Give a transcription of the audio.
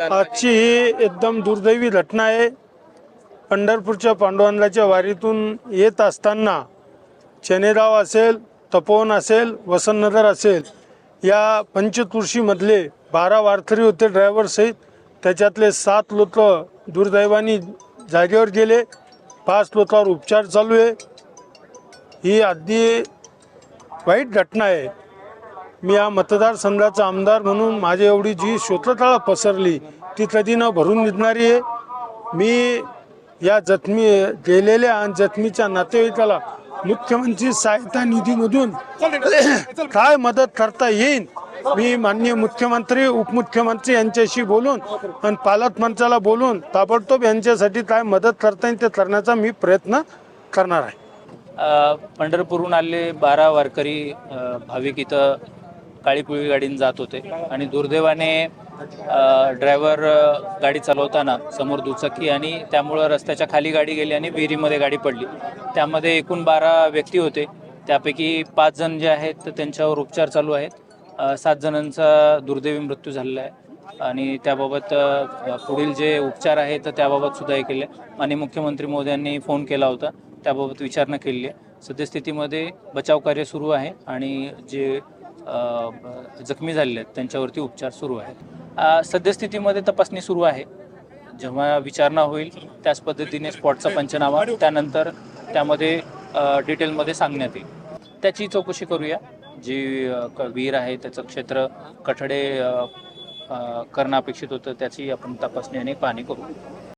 आजची ही एकदम दुर्दैवी घटना आहे. पंढरपूरच्या पांडुरंगाच्या वारीतून येत असताना चनेराव असेल तपोवन असेल वसंतनगर असेल या पंचतुळशीमधले बारा वारकरी होते ड्रायव्हरसहित त्याच्यातले सात लोक दुर्दैवाने जागेवर गेले. पाच लोकांवर उपचार चालू आहे. ही अगदी वाईट घटना आहे. मी या मतदारसंघाचा आमदार म्हणून माझी एवढी जी शोधतळा पसरली ती कधी न भरून निघणारी आहे. मी या जखमी गेलेल्या आणि जखमीच्या नातेवाईकाला मुख्यमंत्री सहायता निधीमधून काय मदत करता येईल मी माननीय मुख्यमंत्री उपमुख्यमंत्री यांच्याशी बोलून आणि पालकमंत्र्याला बोलून ताबडतोब यांच्यासाठी काय मदत करता येईल ते करण्याचा मी प्रयत्न करणार आहे. पंढरपूरहून आले बारा वारकरी भाविक इथं काळी पिवळी गाडीने जात होते. आणि दुर्दैवाने ड्रायव्हर गाडी चालवताना समोर दुचाकी आणि त्यामुळं रस्त्याच्या खाली गाडी गेली आणि विहिरीमध्ये गाडी पडली. त्यामध्ये एकूण बारा व्यक्ती होते. त्यापैकी पाच जण जे आहेत तर त्यांच्यावर उपचार चालू आहेत. सात जणांचा दुर्दैवी मृत्यू झालेला आहे. आणि त्याबाबत पुढील जे उपचार आहेत तर त्याबाबत सुद्धा हे केले. आणि मुख्यमंत्री मोदयांनी फोन केला होता. त्याबाबत विचारणा केली आहे. सद्यस्थितीमध्ये बचाव कार्य सुरू आहे. आणि जे जखमी झालेले आहेत. त्यांच्यावरती उपचार सुरू आहेत. सद्यस्थितीमध्ये तपासणी सुरू आहे. जेव्हा विचारणा होईल त्याच पद्धतीने स्पॉटचा पंचनामा त्यानंतर त्यामध्ये डिटेलमध्ये सांगण्यात येईल. त्याची चौकशी करूया. जी वीर क- विहीर आहे त्याचं क्षेत्र कठडे करणं अपेक्षित होतं त्याची आपण तपासणी आणि पाहणी करू.